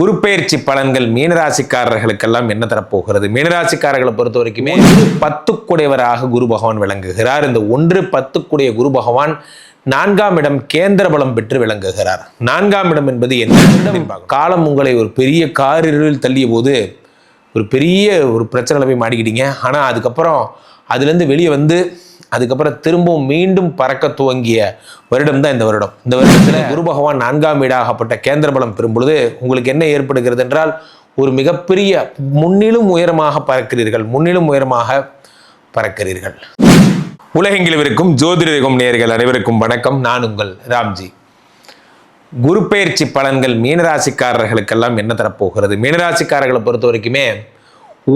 குரு பெயர்ச்சி பலன்கள் மீனராசிக்காரர்களுக்கெல்லாம் என்ன தரப்போகிறது? மீனராசிக்காரர்களை பொறுத்த வரைக்குமே பத்துக்குடையவராக குரு பகவான் விளங்குகிறார். இந்த ஒன்று பத்துக்குடைய குரு பகவான் நான்காம் இடம் கேந்திர பலம் பெற்று விளங்குகிறார். நான்காம் இடம் என்பது என்ன காலம் உங்களை ஒரு பெரிய காரிருள் தள்ளிய போது ஒரு பெரிய ஒரு பிரச்சனையில் போய் மாட்டிக்கிட்டீங்க. ஆனால் அதுக்கப்புறம் அதுலேருந்து வெளியே வந்து அதுக்கப்புறம் திரும்பவும் மீண்டும் பறக்க துவங்கிய வருடம் தான் இந்த வருடம். இந்த வருடத்தில் குரு பகவான் நான்காம் வீடாகப்பட்ட கேந்திர பலம் பெறும் பொழுது உங்களுக்கு என்ன ஏற்படுகிறது என்றால் ஒரு மிகப்பெரிய முன்னிலும் உயரமாக பறக்கிறீர்கள் முன்னிலும் உயரமாக பறக்கிறீர்கள். உலகெங்கிலும் இருக்கும் ஜோதிடகம் நேர்கள் அனைவருக்கும் வணக்கம். நான் உங்கள் ராம்ஜி. குரு பெயர்ச்சி பலன்கள் மீனராசிக்காரர்களுக்கெல்லாம் என்ன தரப்போகிறது? மீனராசிக்காரர்களை பொறுத்த வரைக்குமே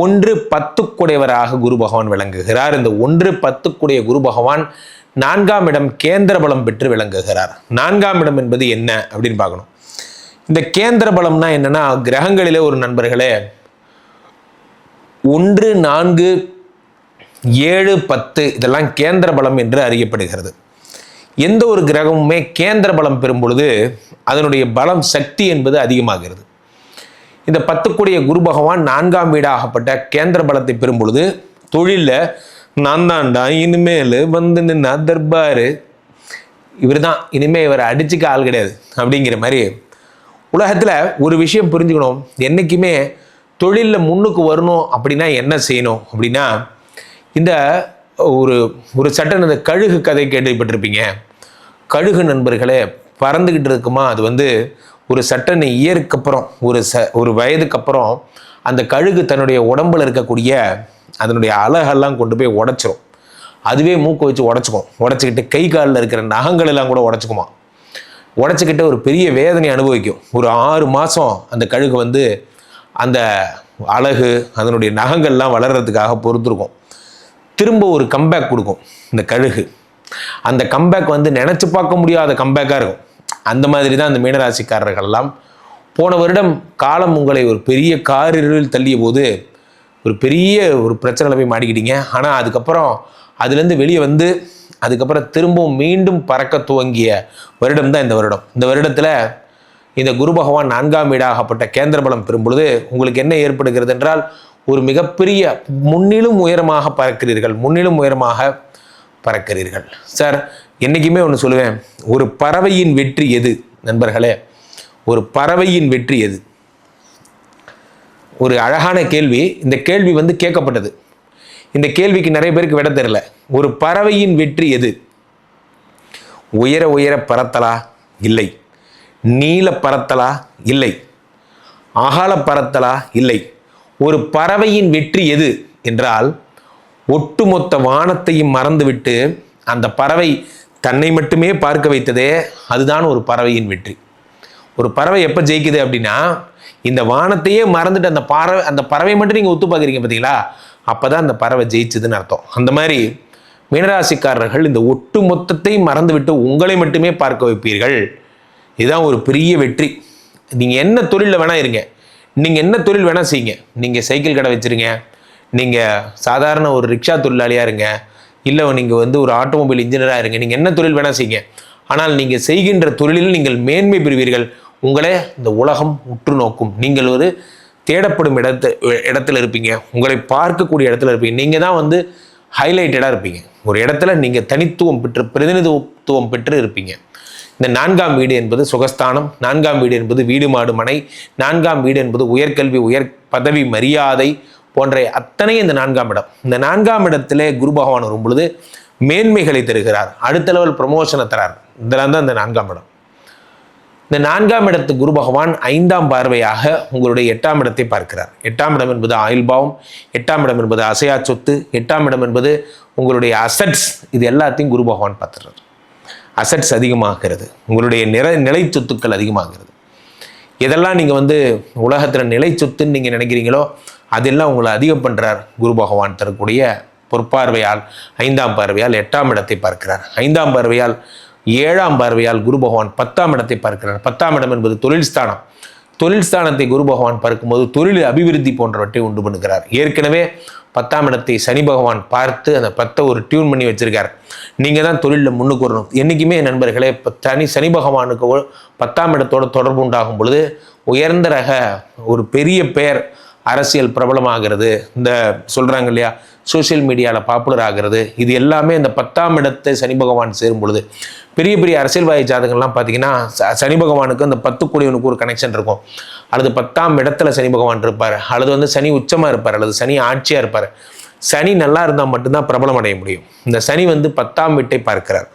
ஒன்று பத்துக்குடையவராக குரு பகவான் விளங்குகிறார். இந்த ஒன்று பத்துக்குடைய குரு பகவான் நான்காம் இடம் கேந்திர பலம் பெற்று விளங்குகிறார். நான்காம் இடம் என்பது என்ன அப்படின்னு பார்க்கணும். இந்த கேந்திர பலம்னா என்னன்னா கிரகங்களிலே ஒரு நண்பர்களே ஒன்று நான்கு ஏழு பத்து இதெல்லாம் கேந்திர பலம் என்று அறியப்படுகிறது. எந்த ஒரு கிரகமுமே கேந்திர பலம் பெறும் பொழுது அதனுடைய பலம் சக்தி என்பது அதிகமாகிறது. இந்த பத்துக்குடைய குரு பகவான் நான்காம் வீடாகப்பட்ட கேந்திர பலத்தை பெறும் பொழுது தொழிலில் நான் தான்டா இனிமேல் வந்து நின்னா தர்பாரு. இவர் தான் இனிமேல் இவரை அடிச்சுக்க ஆள் கிடையாது அப்படிங்கிற மாதிரி. உலகத்தில் ஒரு விஷயம் புரிஞ்சுக்கணும் என்றைக்குமே தொழிலில் முன்னுக்கு வரணும் அப்படின்னா என்ன செய்யணும் அப்படின்னா இந்த ஒரு ஒரு சட்டன் இந்த கழுகு கதை கேள்விப்பட்டிருப்பீங்க. கழுகு நண்பர்களே பறந்துக்கிட்டு இருக்குமா? அது வந்து ஒரு சட்டன் இயருக்கு அப்புறம் ஒரு ச ஒரு வயதுக்கு அப்புறம் அந்த கழுகு தன்னுடைய உடம்புல இருக்கக்கூடிய அதனுடைய அழகெல்லாம் கொண்டு போய் உடச்சிரும். அதுவே மூக்கை வச்சு உடச்சிக்கும். உடச்சிக்கிட்டு கை காலில் இருக்கிற நகங்கள் எல்லாம் கூட உடச்சிக்குமா உடச்சிக்கிட்டு ஒரு பெரிய வேதனை அனுபவிக்கும். ஒரு ஆறு மாதம் அந்த கழுகு வந்து அந்த அழகு அதனுடைய நகங்கள்லாம் வளர்கிறதுக்காக பொறுத்திருக்கும். திரும்ப ஒரு கம்பேக் கொடுக்கும் இந்த கழுகு. அந்த கம்பேக் வந்து நினச்சி பார்க்க முடியாத கம்பேக்காக இருக்கும். அந்த மாதிரி தான் அந்த மீனராசிக்காரர்கள்லாம். போன வருடம் காலம் உங்களை ஒரு பெரிய காரிருள் தள்ளிய போது ஒரு பெரிய ஒரு பிரச்சனையில் போய் மாட்டிக்கிட்டீங்க. ஆனால் அதுக்கப்புறம் அதுலேருந்து வெளியே வந்து அதுக்கப்புறம் திரும்பவும் மீண்டும் பறக்க துவங்கிய வருடம் தான் இந்த வருடம். இந்த வருடத்தில் இந்த குரு பகவான் நான்காம் வீடாகப்பட்ட கேந்திர பலம் பெறும் பொழுது உங்களுக்கு என்ன ஏற்படுகிறது என்றால் ஒரு மிகப்பெரிய முன்னிலும் உயரமாக பறக்கிறீர்கள். முன்னிலும் உயரமாக பறக்கிறீர்கள். சார் என்றைக்குமே ஒன்று சொல்லுவேன் ஒரு பறவையின் வெற்றி எது? நண்பர்களே ஒரு பறவையின் வெற்றி எது? ஒரு அழகான கேள்வி. இந்த கேள்வி வந்து கேட்கப்பட்டது. இந்த கேள்விக்கு நிறைய பேருக்கு விட தெரியல. ஒரு பறவையின் வெற்றி எது? உயர உயர பறத்தலா? இல்லை. நீல பறத்தலா? இல்லை. அகல பறத்தலா? இல்லை. ஒரு பறவையின் வெற்றி எது? என்றால் ஒட்டுமொத்த வானத்தையும் மறந்துவிட்டு அந்த பறவை தன்னை மட்டுமே பார்க்க வைத்ததே அதுதான் ஒரு பறவையின் வெற்றி. ஒரு பறவை எப்போ ஜெயிக்குது அப்படின்னா இந்த வானத்தையே மறந்துட்டு அந்த பறவை அந்த பறவை மட்டும் நீங்கள் ஒத்து பார்க்குறீங்க பார்த்தீங்களா அப்போ தான் அந்த பறவை ஜெயிச்சதுன்னு அர்த்தம். அந்த மாதிரி மீனராசிக்காரர்கள் இந்த ஒட்டு மொத்தத்தை மறந்துவிட்டு உங்களை மட்டுமே பார்க்க வைப்பீர்கள். இதுதான் ஒரு பெரிய வெற்றி. நீங்கள் என்ன தொழிலில் வேணால் இருங்க. நீங்கள் என்ன தொழில் வேணால் செய்யுங்க. நீங்கள் சைக்கிள் கடை வச்சுருங்க. நீங்கள் சாதாரண ஒரு ரிக்ஷா தொழிலாளியாக இருங்க. இல்லை நீங்கள் வந்து ஒரு ஆட்டோமொபைல் இன்ஜினியராக இருங்க. நீங்கள் என்ன தொழில் வேணால் செய்யுங்க. ஆனால் நீங்கள் செய்கின்ற தொழிலில் நீங்கள் மேன்மை பெறுவீர்கள். உங்களே இந்த உலகம் உற்று நோக்கும். நீங்கள் ஒரு தேடப்படும் இடத்து இடத்துல இருப்பீங்க. உங்களை பார்க்கக்கூடிய இடத்துல இருப்பீங்க. நீங்கள் தான் வந்து ஹைலைட்டடாக இருப்பீங்க. ஒரு இடத்துல நீங்கள் தனித்துவம் பெற்று பிரதிநிதித்துவம் பெற்று இருப்பீங்க. இந்த நான்காம் வீடு என்பது சுகஸ்தானம். நான்காம் வீடு என்பது வீடு மாடு மனை. நான்காம் வீடு என்பது உயர்கல்வி உயர் பதவி மரியாதை போன்ற அத்தனை இந்த நான்காம் இடம். இந்த நான்காம் இடத்திலே குரு பகவான் வரும் பொழுது மேன்மைகளை தருகிறார். அடுத்த லெவல் ப்ரமோஷனை தரார். இதெல்லாம் தான் இந்த நான்காம் இடம். இந்த நான்காம் இடத்து குரு பகவான் ஐந்தாம் பார்வையாக உங்களுடைய எட்டாம் இடத்தை பார்க்கிறார். எட்டாம் இடம் என்பது ஆயுள் பாவம் எட்டாம் இடம் என்பது அசையா சொத்து எட்டாம் இடம் என்பது உங்களுடைய அசட்ஸ் இது எல்லாத்தையும் குரு பகவான் பார்த்துறார் அசட்ஸ் அதிகமாகிறது. உங்களுடைய நிற நிலை சொத்துக்கள் அதிகமாகிறது. எதெல்லாம் நீங்கள் வந்து உலகத்தில் நிலை சொத்துன்னு நீங்கள் நினைக்கிறீங்களோ அதெல்லாம் உங்களை அதிகம் பண்ணுறார் குரு பகவான் தரக்கூடிய பொற்பார்வையால் ஐந்தாம் பார்வையால் எட்டாம் இடத்தை பார்க்கிறார். ஐந்தாம் பார்வையால் ஏழாம் பார்வையால் குரு பகவான் பத்தாம் இடத்தை பார்க்கிறார். பத்தாம் இடம் என்பது தொழில் ஸ்தானம். தொழில் ஸ்தானத்தை குரு பகவான் பார்க்கும்போது தொழில் அபிவிருத்தி போன்றவற்றை உண்டு பண்ணுகிறார். ஏற்கனவே பத்தாம் இடத்தை சனி பகவான் பார்த்து அந்த பத்தை ஒரு டியூன் பண்ணி வச்சிருக்கார். நீங்கள் தான் தொழிலில் முன்னுக்கு வரணும். என்றைக்குமே நண்பர்களே சனி தனி சனி பகவானுக்கு பத்தாம் இடத்தோட தொடர்பு உண்டாகும் பொழுது உயர்ந்த ரக ஒரு பெரிய பெயர் அரசியல் பிரபலமாகிறது. இந்த சொல்கிறாங்க இல்லையா? சோஷியல் மீடியாவில் பாப்புலர் ஆகிறது. இது எல்லாமே இந்த பத்தாம் இடத்தை சனி பகவான் சேரும் பொழுது பெரிய பெரிய அரசியல்வாதி ஜாதகங்கள்லாம் பார்த்தீங்கன்னா சனி பகவானுக்கு அந்த பத்து கோடியவனுக்கு ஒரு கனெக்ஷன் இருக்கும். அல்லது பத்தாம் இடத்துல சனி பகவான் இருப்பார். அல்லது வந்து சனி உச்சமாக இருப்பார். அல்லது சனி ஆட்சியாக இருப்பார். சனி நல்லா இருந்தால் மட்டும்தான் பிரபலம் அடைய முடியும். இந்த சனி வந்து பத்தாம் வீட்டை பார்க்கிறார்.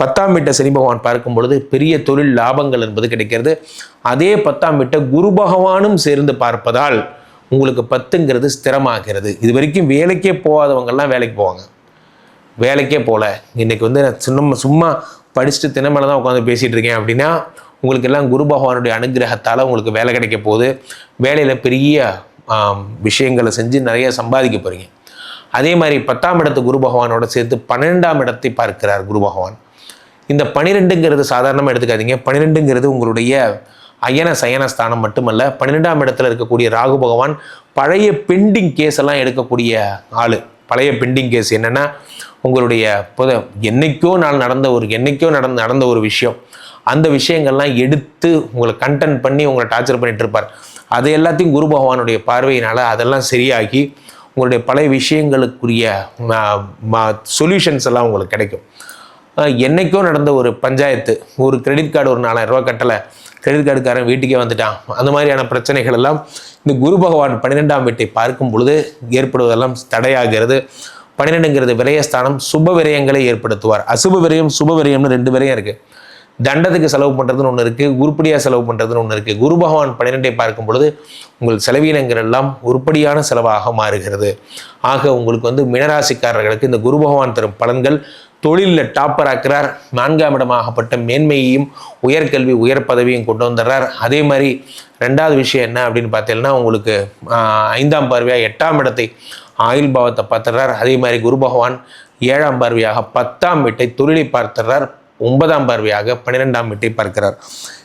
பத்தாம் வீட்டை சனி பகவான் பார்க்கும் பொழுது பெரிய தொழில் லாபங்கள் என்பது கிடைக்கிறது. அதே பத்தாம் வீட்டை குரு பகவானும் சேர்ந்து பார்ப்பதால் உங்களுக்கு பத்துங்கிறது ஸ்திரமாகிறது. இது வரைக்கும் வேலைக்கே போகாதவங்கெல்லாம் வேலைக்கு போவாங்க. வேலைக்கே போகல. இன்னைக்கு வந்து நான் சும்மா சும்மா படிச்சுட்டு தினமலை தான் உட்காந்து பேசிகிட்டு இருக்கேன் அப்படின்னா உங்களுக்கு எல்லாம் குரு பகவானுடைய அனுகிரகத்தால் உங்களுக்கு வேலை கிடைக்க போகுது. வேலையில் பெரிய விஷயங்களை செஞ்சு நிறைய சம்பாதிக்க போகிறீங்க அதே மாதிரி பத்தாம் இடத்து குரு பகவானோட சேர்த்து பன்னெண்டாம் இடத்தை பார்க்கிறார் குரு பகவான். இந்த பனிரெண்டுங்கிறது சாதாரணமாக எடுத்துக்காதீங்க. பன்னிரெண்டுங்கிறது உங்களுடைய அயன சயன ஸ்தானம் மட்டுமல்ல பன்னிரெண்டாம் இடத்துல இருக்கக்கூடிய ராகு பகவான் பழைய பெண்டிங் கேஸ் எல்லாம் எடுக்கக்கூடிய ஆள். பழைய பெண்டிங் கேஸ் என்னென்னா உங்களுடைய புத என்னைக்கோ நாள் நடந்த ஒரு என்னைக்கோ நடந்த நடந்த ஒரு விஷயம். அந்த விஷயங்கள்லாம் எடுத்து உங்களை கண்டென்ட் பண்ணி உங்களை டார்ச்சர் பண்ணிட்டு இருப்பார். அது எல்லாத்தையும் குரு பகவானுடைய பார்வையினால் அதெல்லாம் சரியாகி உங்களுடைய பழைய விஷயங்களுக்குரிய சொல்யூஷன்ஸ் எல்லாம் உங்களுக்கு கிடைக்கும். என்றைக்கோ நடந்த ஒரு பஞ்சாயத்து ஒரு கிரெடிட் கார்டு ஒரு நாலாயிரரூவா கட்டலை கிரெடிட் கார்டுக்காரன் வீட்டுக்கே வந்துட்டான். அந்த மாதிரியான பிரச்சனைகள் எல்லாம் இந்த குரு பகவான் பன்னிரெண்டாம் வீட்டை பார்க்கும் பொழுது ஏற்படுவதெல்லாம் தடையாகிறது. பன்னிரெண்டுங்கிறது விரயஸ்தானம் சுப விரயங்களை ஏற்படுத்துவார். அசுப விரயம் சுப விரயம்னு ரெண்டு விரயம் இருக்குது தண்டத்துக்கு செலவு பண்ணுறதுன்னு ஒன்று இருக்குது உருப்படியாக செலவு பண்ணுறதுன்னு ஒன்று இருக்குது குரு பகவான் பன்னிரெண்டை பார்க்கும் பொழுது உங்கள் செலவீனங்கள் எல்லாம் உருப்படியான செலவாக மாறுகிறது. ஆக உங்களுக்கு வந்து மினராசிக்காரர்களுக்கு இந்த குரு பகவான் தரும் பலன்கள் தொழிலில் டாப்பர் ஆக்கிறார். நான்காம் இடமாகப்பட்ட மேன்மையையும் உயர்கல்வி உயர் பதவியும் கொண்டு வந்துடுறார். அதே மாதிரி ரெண்டாவது விஷயம் என்ன அப்படின்னு பார்த்தீங்கன்னா உங்களுக்கு ஐந்தாம் பார்வையாக எட்டாம் இடத்தை ஆயுள் பாவத்தை பார்த்துடுறார். அதே மாதிரி குரு பகவான் ஏழாம் பார்வையாக பத்தாம் வீட்டை தொழிலை பார்த்துடுறார். ஒன்பதாம் பார்வையாக பன்னிரெண்டாம் வீட்டை பார்க்கிறார்.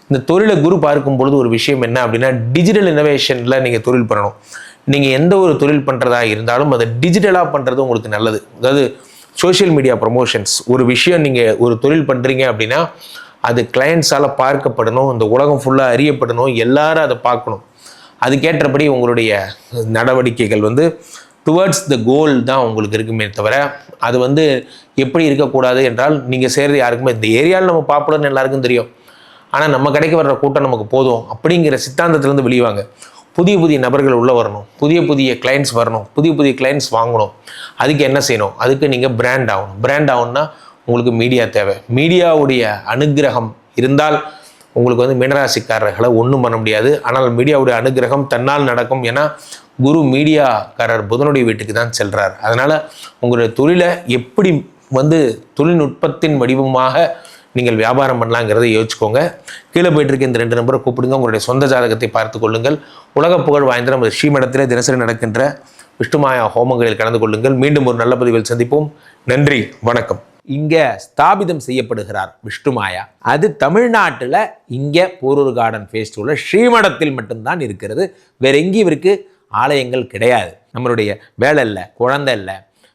இந்த தொழிலை குரு பார்க்கும் பொழுது ஒரு விஷயம் என்ன அப்படின்னா டிஜிட்டல் இனோவேஷனில் நீங்கள் தொழில் பண்ணணும். நீங்கள் எந்த ஒரு தொழில் பண்ணுறதா இருந்தாலும் அதை டிஜிட்டலாக பண்ணுறது உங்களுக்கு நல்லது. அதாவது சோஷியல் மீடியா ப்ரமோஷன்ஸ் ஒரு விஷயம் நீங்கள் ஒரு தொழில் பண்ணுறீங்க அப்படின்னா அது கிளையண்ட்ஸால் பார்க்கப்படணும் இந்த உலகம் ஃபுல்லாக அறியப்படணும் எல்லாரும் அதை பார்க்கணும். அதுக்கேற்றபடி உங்களுடைய நடவடிக்கைகள் வந்து டுவர்ட்ஸ் த கோல் தான் உங்களுக்கு இருக்குமே தவிர அது வந்து எப்படி இருக்கக்கூடாது என்றால் நீங்கள் செய்கிறது யாருக்குமே இந்த ஏரியாவில் நம்ம பாப்புலர்னு எல்லாருக்கும் தெரியும். ஆனால் நம்ம கடைக்கு வர்ற கூட்டம் நமக்கு போதும் அப்படிங்கிற சித்தாந்தத்துலேருந்து வெளிவாங்க புதிய புதிய நபர்கள் உள்ளே வரணும். புதிய புதிய கிளைண்ட்ஸ் வரணும். புதிய புதிய கிளைண்ட்ஸ் வாங்கணும். அதுக்கு என்ன செய்யணும்? அதுக்கு நீங்கள் பிராண்ட் ஆகணும். பிராண்ட் ஆகணும்னா உங்களுக்கு மீடியா தேவை. மீடியாவுடைய அனுக்கிரகம் இருந்தால் உங்களுக்கு வந்து மீனராசிக்காரர்களை ஒன்றும் பண்ண முடியாது. ஆனால் மீடியாவுடைய அனுக்கிரகம் தன்னால் நடக்கும் ஏன்னா குரு மீடியாக்காரர் புதனுடைய வீட்டுக்கு தான் செல்கிறார் அதனால் உங்களுடைய தொழிலை எப்படி வந்து தொழில்நுட்பத்தின் வடிவமாக நீங்கள் வியாபாரம் பண்ணலாங்கிறதை யோசிச்சுக்கோங்க. கீழே போயிட்டு இருக்க இந்த ரெண்டு நம்பரை கூப்பிடுங்க. உங்களுடைய சொந்த ஜாதகத்தை பார்த்து கொள்ளுங்கள். உலக புகழ் வாய்ந்த நமது ஸ்ரீமடத்திலே தினசரி நடக்கின்ற விஷ்ணுமாயா ஹோமங்களில் கலந்து கொள்ளுங்கள். மீண்டும் ஒரு நல்ல பதிவில் சந்திப்போம். நன்றி வணக்கம். இங்கே ஸ்தாபிதம் செய்யப்படுகிறார் விஷ்ணுமாயா. அது தமிழ்நாட்டில் இங்கே போரூர் கார்டன் ஃபேஸ்டிவல்ல ஸ்ரீமடத்தில் மட்டும்தான் இருக்கிறது. வேற எங்கேயும் இவருக்கு ஆலயங்கள் கிடையாது. நம்மளுடைய வேலை இல்லை குழந்தை இல்லை